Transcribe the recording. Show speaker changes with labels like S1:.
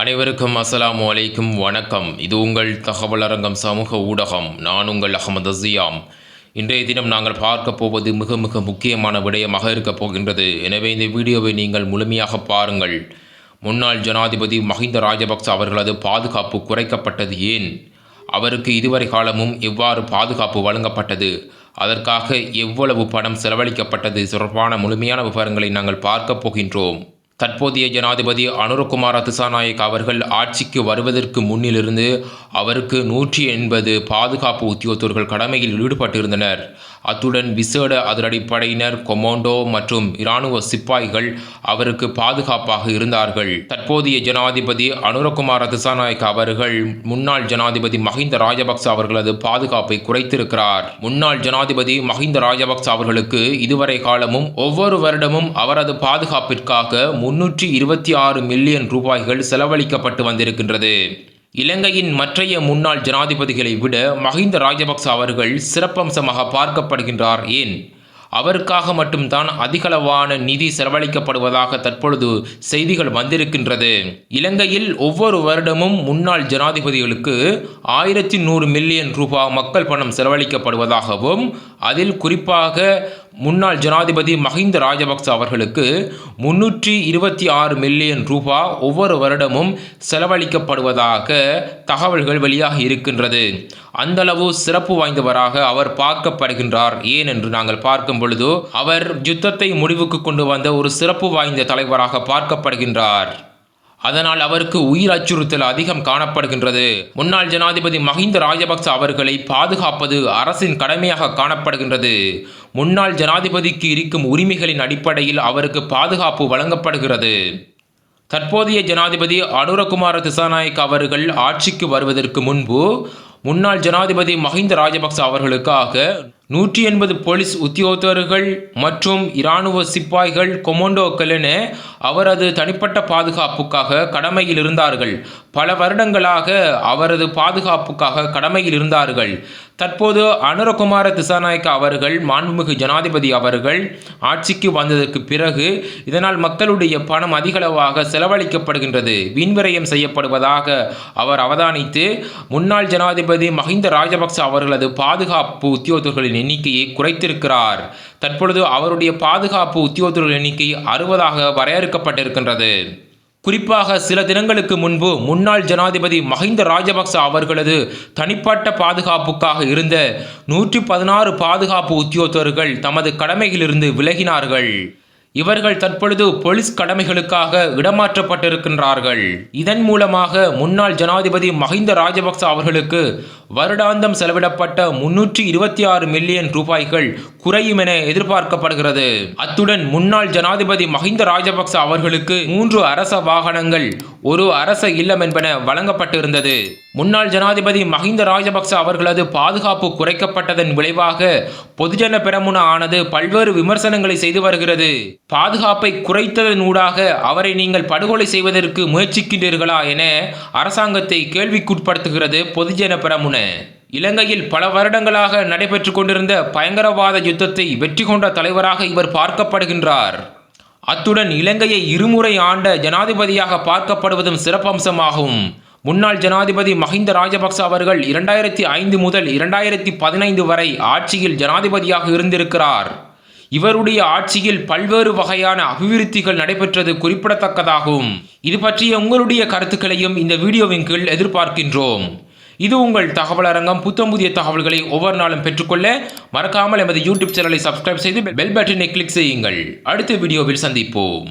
S1: அனைவருக்கும் அஸ்ஸலாமு அலைக்கும் வணக்கம். இது உங்கள் தகவல் அரங்கம் சமூக ஊடகம். நான் உங்கள் அகமது அசியாம் இன்றைய தினம் நாங்கள் பார்க்க போவது மிக மிக முக்கியமான விடயமாக இருக்கப் போகின்றது. எனவே இந்த வீடியோவை நீங்கள் முழுமையாக பாருங்கள். முன்னாள் ஜனாதிபதி மஹிந்த ராஜபக்ச அவர்களது பாதுகாப்பு குறைக்கப்பட்டது ஏன்? அவருக்கு இதுவரை காலமும் எவ்வாறு பாதுகாப்பு வழங்கப்பட்டது? அதற்காக எவ்வளவு பணம் செலவழிக்கப்பட்டது? தொடர்பான முழுமையான விவரங்களை நாங்கள் பார்க்க போகின்றோம். தற்போதைய ஜனாதிபதி அனுரகுமார திசாநாயக் அவர்கள் ஆட்சிக்கு வருவதற்கு முன்னிலிருந்து அவருக்கு நூற்றி எண்பது பாதுகாப்பு உத்தியோகத்தர்கள் கடமையில் ஈடுபட்டிருந்தனர். அத்துடன் விசேட அதிரடிப்படையினர் கொமோண்டோ மற்றும் இராணுவ சிப்பாய்கள் அவருக்கு பாதுகாப்பாக இருந்தார்கள். தற்போதைய ஜனாதிபதி அனுரகுமார திசாநாயக் அவர்கள் முன்னாள் ஜனாதிபதி மஹிந்த ராஜபக்ச அவர்களது பாதுகாப்பை குறைத்திருக்கிறார். முன்னாள் ஜனாதிபதி மஹிந்த ராஜபக்ச அவர்களுக்கு இதுவரை காலமும் ஒவ்வொரு வருடமும் அவரது பாதுகாப்பிற்காக முன்னூற்றி இருபத்தி ஆறு மில்லியன் ரூபாய்கள் செலவழிக்கப்பட்டு வந்திருக்கின்றது. இலங்கையின் மற்றைய முன்னாள் ஜனாதிபதிகளை விட மஹிந்த ராஜபக்ச அவர்கள் சிறப்பம்சமாக பார்க்கப்படுகின்றார் ஏன்? அவருக்காக மட்டும்தான் அதிகளவான நிதி செலவழிக்கப்படுவதாக தற்பொழுது செய்திகள் வந்திருக்கின்றது. இலங்கையில் ஒவ்வொரு வருடமும் முன்னாள் ஜனாதிபதிகளுக்கு ஆயிரத்தி நூறு மில்லியன் ரூபாய் மக்கள் பணம் செலவழிக்கப்படுவதாகவும் அதில் குறிப்பாக முன்னாள் ஜனாதிபதி மஹிந்த ராஜபக்ச அவர்களுக்கு முன்னூற்றி இருபத்தி ஆறு மில்லியன் ரூபா ஒவ்வொரு வருடமும் செலவழிக்கப்படுவதாக தகவல்கள் வெளியாக இருக்கின்றது. அந்தளவு சிறப்பு வாய்ந்தவராக அவர் பார்க்கப்படுகின்றார். ஏன் என்று நாங்கள் பார்க்கும் பொழுது அவர் யுத்தத்தை முடிவுக்கு கொண்டு வந்த ஒரு சிறப்பு வாய்ந்த தலைவராக பார்க்கப்படுகின்றார். அதனால் அவருக்கு உயிர் அச்சுறுத்தல் அதிகம் காணப்படுகின்றது. முன்னாள் ஜனாதிபதி மஹிந்த ராஜபக்ச அவர்களை பாதுகாப்பது அரசின் கடமையாக காணப்படுகின்றது. முன்னாள் ஜனாதிபதிக்கு இருக்கும் உரிமைகளின் அடிப்படையில் அவருக்கு பாதுகாப்பு வழங்கப்படுகிறது. தற்போதைய ஜனாதிபதி அனுரகுமார திசாநாயக் அவர்கள் ஆட்சிக்கு வருவதற்கு முன்பு முன்னாள் ஜனாதிபதி மஹிந்த ராஜபக்ச அவர்களுக்காக நூற்றி எண்பது போலீஸ் உத்தியோகத்தர்கள் மற்றும் இராணுவ சிப்பாய்கள் கொமோண்டோக்கள் என அவரது தனிப்பட்ட பாதுகாப்புக்காக கடமையில் இருந்தார்கள். பல வருடங்களாக அவரது பாதுகாப்புக்காக கடமையில் இருந்தார்கள். தற்போது அனுரகுமார திசாநாயக்க அவர்கள் மாண்புமிகு ஜனாதிபதி அவர்கள் ஆட்சிக்கு வந்ததற்கு பிறகு இதனால் மக்களுடைய பணம் அதிகளவாக செலவழிக்கப்படுகின்றது. வீண்விரயம் செய்யப்படுவதாக அவர் அவதானித்து முன்னாள் ஜனாதிபதி மஹிந்த ராஜபக்ச அவர்களது பாதுகாப்பு உத்தியோகத்தர்களின் எண்ணிக்கையை குறைத்திருக்கிறார். தற்பொழுது அவருடைய பாதுகாப்பு உத்தியோகத்தர்கள் எண்ணிக்கை அறுபதாக வரையறுக்கப்பட்டிருக்கின்றது. குறிப்பாக சில தினங்களுக்கு முன்பு முன்னாள் ஜனாதிபதி மஹிந்த ராஜபக்ச அவர்களது தனிப்பட்ட பாதுகாப்புக்காக இருந்த நூற்றி பதினாறு பாதுகாப்பு உத்தியோகத்தர்கள் தமது கடமையிலிருந்து விலகினார்கள். இவர்கள் தற்பொழுது போலீஸ் கடமைகளுக்காக இடமாற்றப்பட்டிருக்கின்றார்கள். இதன் மூலமாக முன்னாள் ஜனாதிபதி மஹிந்த ராஜபக்ச அவர்களுக்கு வருடாந்தம் செலவிடப்பட்ட முன்னூற்றி இருபத்தி ஆறு மில்லியன் ரூபாய்கள் குறையும் என எதிர்பார்க்கப்படுகிறது. அத்துடன் முன்னாள் ஜனாதிபதி மஹிந்த ராஜபக்ச அவர்களுக்கு மூன்று அரச வாகனங்கள் ஒரு அரச இல்லம் என்பன வழங்கப்பட்டிருந்தது. முன்னாள் ஜனாதிபதி மஹிந்த ராஜபக்ச அவர்களது பாதுகாப்பு குறைக்கப்பட்டதன் விளைவாக பொதுஜன பெரமுன ஆனது பல்வேறு விமர்சனங்களை செய்து வருகிறது. பாதுகாப்பை குறைத்ததனூடாக அவரை நீங்கள் படுகொலை செய்வதற்கு முயற்சிக்கின்றீர்களா என அரசாங்கத்தை கேள்விக்குட்படுத்துகிறது பொதுஜன பெரமுன. இலங்கையில் பல வருடங்களாக நடைபெற்று கொண்டிருந்த பயங்கரவாத யுத்தத்தை வெற்றி கொண்ட தலைவராக இவர் பார்க்கப்படுகின்றார். அத்துடன் இலங்கையை இருமுறை ஆண்ட ஜனாதிபதியாக பார்க்கப்படுவதும் சிறப்பம்சமாகும். முன்னாள் ஜனாதிபதி மஹிந்த ராஜபக்ச அவர்கள் இரண்டாயிரத்தி ஐந்து முதல் இரண்டாயிரத்தி பதினைந்து வரை ஆட்சியில் ஜனாதிபதியாக இருந்திருக்கிறார். இவருடைய ஆட்சியில் பல்வேறு வகையான அபிவிருத்திகள் நடைபெற்றது குறிப்பிடத்தக்கதாகும். இது பற்றிய உங்களுடைய கருத்துக்களையும் இந்த வீடியோவின் கீழ் எதிர்பார்க்கின்றோம். இது உங்கள் தகவல் அரங்கம். புத்தம் புதிய தகவல்களை ஒவ்வொரு நாளும் பெற்றுக்கொள்ள மறக்காமல் எமது யூடியூப் சேனலை சப்ஸ்கிரைப் செய்து பெல் பட்டனை கிளிக் செய்யுங்கள். அடுத்த வீடியோவில் சந்திப்போம்.